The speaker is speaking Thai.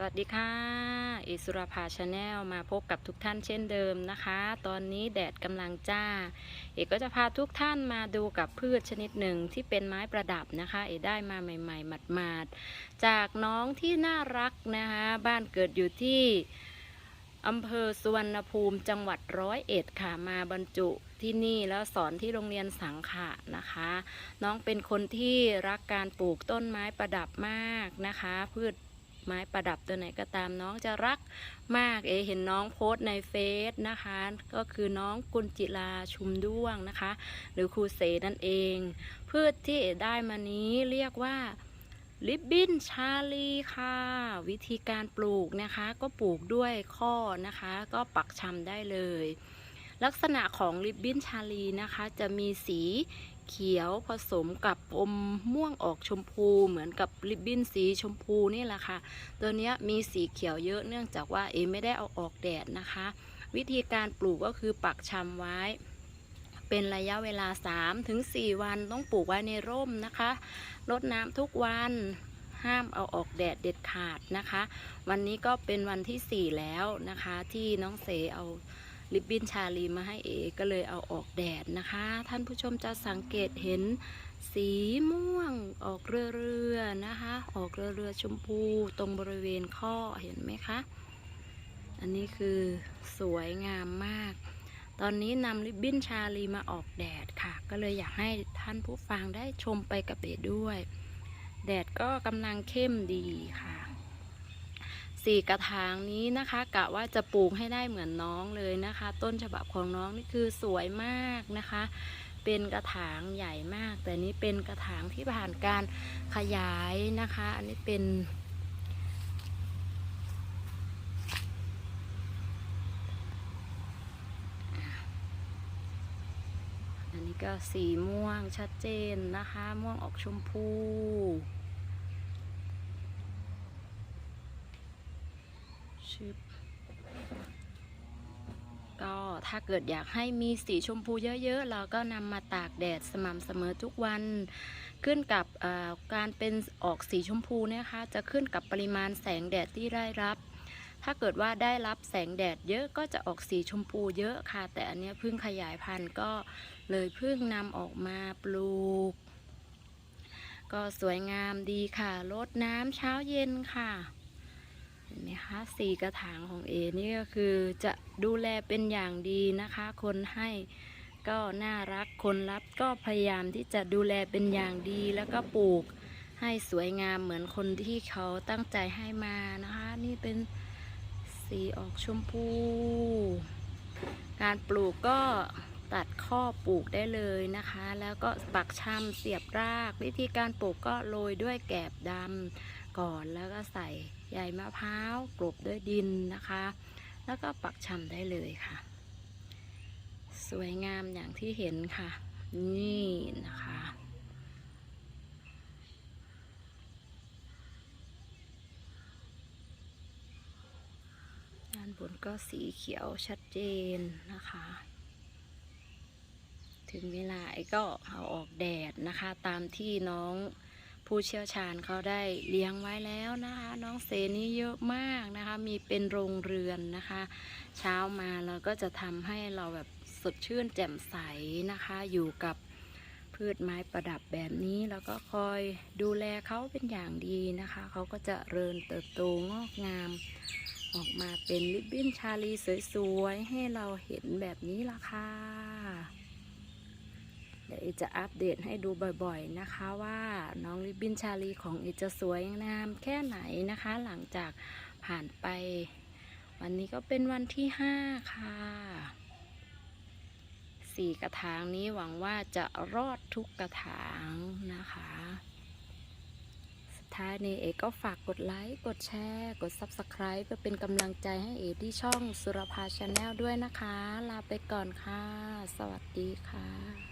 สวัสดีค่ะอิสุราภาชาแนลมาพบกับทุกท่านเช่นเดิมนะคะ ตอนนี้แดดกำลังจ้า เอกก็จะพาทุกท่านมาดูกับพืชชนิดหนึ่งที่เป็นไม้ประดับนะคะ เอกได้มาใหม่ๆหมาดๆ จากน้องที่น่ารักนะคะ บ้านเกิดอยู่ที่อำเภอสุวรรณภูมิจังหวัดร้อยเอ็ดค่ะ มาบรรจุที่นี่แล้วสอนที่โรงเรียนสังขะนะคะ น้องเป็นคนที่รักการปลูกต้นไม้ประดับมากนะคะ พืช ไม้ประดับตัวไหนก็ตามน้องจะรักมาก เอเห็นน้องโพสต์ในเฟซนะคะ ก็คือน้องกุลจิลาชุมด้วงนะคะ หรือครูเสนั่นเอง พืชที่เอได้มานี้เรียกว่าลิบบินชาลีค่ะ วิธีการปลูกนะคะ ก็ปลูกด้วยข้อนะคะ ก็ปักชำได้เลย ลักษณะของลิบบินชาลีนะคะ จะมีสีเขียวผสมกับอมม่วงออกชมพูเหมือนกับริบบิ้นสีชมพูนี่แหละค่ะ ตัวนี้มีสีเขียวเยอะเนื่องจากว่าเอไม่ได้เอาออกแดดนะคะ วิธีการปลูกก็คือปักชำไว้ เป็นระยะเวลา 3-4 วันต้องปลูกไว้ในร่มนะคะรดน้ำทุกวันห้ามเอาออกแดดเด็ดขาดนะคะ วันนี้ก็เป็นวันที่ 4 แล้วนะคะ ที่น้องเสเอา ลิบบินชาลีมาให้เอก็เลยเอาออกแดดนะคะ ท่านผู้ชมจะสังเกตเห็นสีม่วงออกเรือๆนะคะ ออกเรือๆชมพูตรงบริเวณข้อเห็นไหมคะ อันนี้คือสวยงามมาก ตอนนี้นำลิบบิ้นชาลีมาออกแดดค่ะ ก็เลยอยากให้ท่านผู้ฟังได้ชมไปกับเอด้วย แดดก็กำลังเข้มดีค่ะ สี่กระถางนี้นะคะกะว่าจะปลูกให้ได้เหมือนน้องเลยนะคะ ต้นฉบับของน้องนี่คือสวยมากนะคะ เป็นกระถางใหญ่มาก แต่นี้เป็นกระถางที่ผ่านการขยายนะคะ อันนี้เป็นอันนี้ก็สีม่วงชัดเจนนะคะ ม่วงออกชมพู ชึบก็ถ้าเกิดอยากให้มีสีชมพูเยอะๆ เราก็นำมาตากแดดสม่ำเสมอทุกวัน ขึ้นกับการเป็นออกสีชมพูเนะคะ จะขึ้นกับปริมาณแสงแดดที่ได้รับ ถ้าเกิดว่าได้รับแสงแดดเยอะก็จะออกสีชมพูเยอะค่ะ แต่อันนี้เพิ่งขยายพันธุ์ก็เลยเพิ่งนำออกมาปลูก ก็สวยงามดีค่ะรดน้ำเช้าเย็นค่ะ นไหมคะสี่กระถางของเอนี่ก็คือจะดูแลเป็นอย่างดีนะคะ คนให้ก็น่ารักคนรับก็พยายามที่จะดูแลเป็นอย่างดีแล้วก็ปลูกให้สวยงามเหมือนคนที่เขาตั้งใจให้มานะคะ นี่เป็นสีออกชมพู การปลูกก็ตัดข้อปลูกได้เลยนะคะ แล้วก็ปักชำเสียบราก วิธีการปลูกก็โรยด้วยแกบดำ ก่อนแล้วก็ใส่ใยมะพร้าวกลบด้วยดินนะคะ แล้วก็ปักชำได้เลยค่ะ สวยงามอย่างที่เห็นค่ะ นี่นะคะด้านบนก็สีเขียวชัดเจนนะคะ ถึงเวลาไอ้ก็เอาออกแดดนะคะ ตามที่น้อง ผู้เชี่ยวชาญเขาได้เลี้ยงไว้แล้วนะคะ น้องเสนี่เยอะมากนะคะ มีเป็นโรงเรือนนะคะ เช้ามาเราก็จะทำให้เราแบบสดชื่นแจ่มใสนะคะ อยู่กับพืชไม้ประดับแบบนี้แล้วก็คอยดูแลเขาเป็นอย่างดีนะคะ เขาก็จะเริญเติบโตงอกงาม ออกมาเป็นริบบิ้นชาลีสวยๆ ให้เราเห็นแบบนี้ละค่ะ เดี๋ยวเอจะอัปเดตให้ดูบ่อยๆนะคะว่าน้องริบบินชาลีของเอจะสวยงามแค่ไหนนะคะ หลังจากผ่านไป วันนี้ก็เป็นวันที่ห้าค่ะสี่กระถางนี้หวังว่าจะรอดทุกกระถางนะคะ สุดท้ายนี้เอกก็ฝากกดไลค์ กดแชร์ กด Subscribe เพื่อเป็นกำลังใจให้เอที่ช่องสุรภาชาแนลด้วยนะคะ ลาไปก่อนค่ะ สวัสดีค่ะ